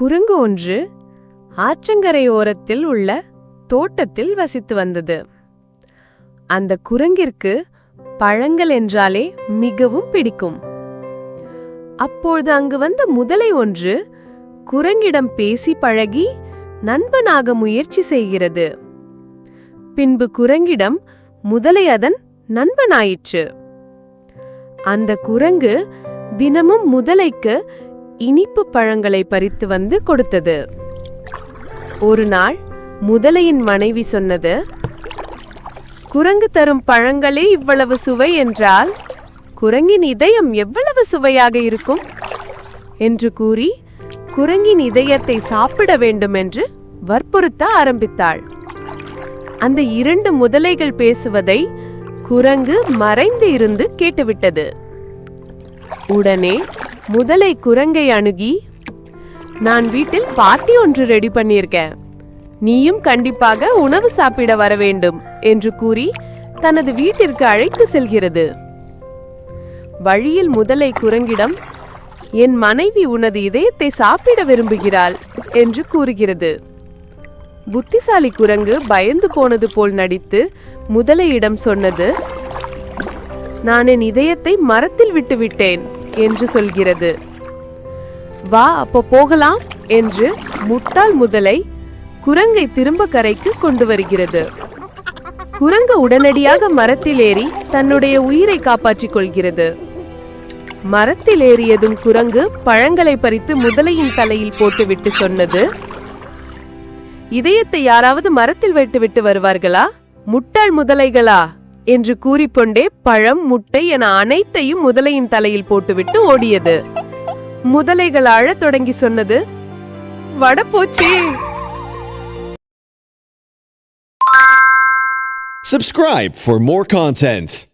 குரங்கு ஒன்று ஆற்றங்கரை ஓரத்தில் உள்ள தோட்டத்தில் வசித்து வந்தது. அந்த குரங்கிற்கு பழங்கள் என்றாலே மிகவும் பிடிக்கும். அப்பொழுது அங்கு வந்த முதலை ஒன்று குரங்கிடம் பேசி பழகி நண்பனாக முயற்சி செய்கிறது. பின்பு குரங்கிடம் முதலை அதன் நண்பனாயிற்று. அந்த குரங்கு தினமும் முதலைக்கு இனிப்பு பழங்களை பறித்து வந்து கொடுத்தது. ஒரு நாள் முதலையின் மனைவி சொன்னது குரங்கு தரும் பழங்களே இவ்வளவு சுவை என்றால் குரங்கின் இதயம் எவ்வளவு சுவையாக இருக்கும்? என்று கூறி குரங்கின் இதயத்தை சாப்பிட வேண்டும் என்று வற்புறுத்த ஆரம்பித்தாள். அந்த இரண்டு முதலைகள் பேசுவதை குரங்கு மறைந்து இருந்து கேட்டுவிட்டது. உடனே முதலை குரங்கை அணுகி நான் வீட்டில் பார்ட்டி ஒன்று ரெடி பண்ணியிருக்கேன். நீயும் கண்டிப்பாக உணவு சாப்பிட வர வேண்டும் என்று கூறி தனது வீட்டிற்கு அழைத்து செல்கிறது. வழியில் முதலை குரங்கிடம் என் மனைவி உனது இதயத்தை சாப்பிட விரும்புகிறாள் என்று கூறுகிறது. புத்திசாலி குரங்கு பயந்து போனது போல் நடித்து முதலையிடம் சொன்னது நான் என் இதயத்தை மரத்தில் விட்டுவிட்டேன் என்று சொல்கிறது. வா அப்போ போகலாம் என்று முட்டாள் முதலை குரங்கை திரும்ப கரைக்கு கொண்டு வருகிறது. குரங்கு உடனடியாக மரத்தில் ஏறி தன்னுடைய உயிரை காப்பாற்றிக் கொள்கிறது. மரத்தில் ஏறியதும் குரங்கு பழங்களை பறித்து முதலையின் தலையில் போட்டுவிட்டு சொன்னது இதயத்தை யாராவது மரத்தில் வைத்துவிட்டு வருவார்களா? முட்டாள் முதலைகளா? என்று கூறிக்கொண்டே பழம் முட்டை என அனைத்தையும் முதலையின் தலையில் போட்டுவிட்டு ஓடியது முதலைகள் அழத் தொடங்கி சொன்னது வட போச்சே Subscribe for more content.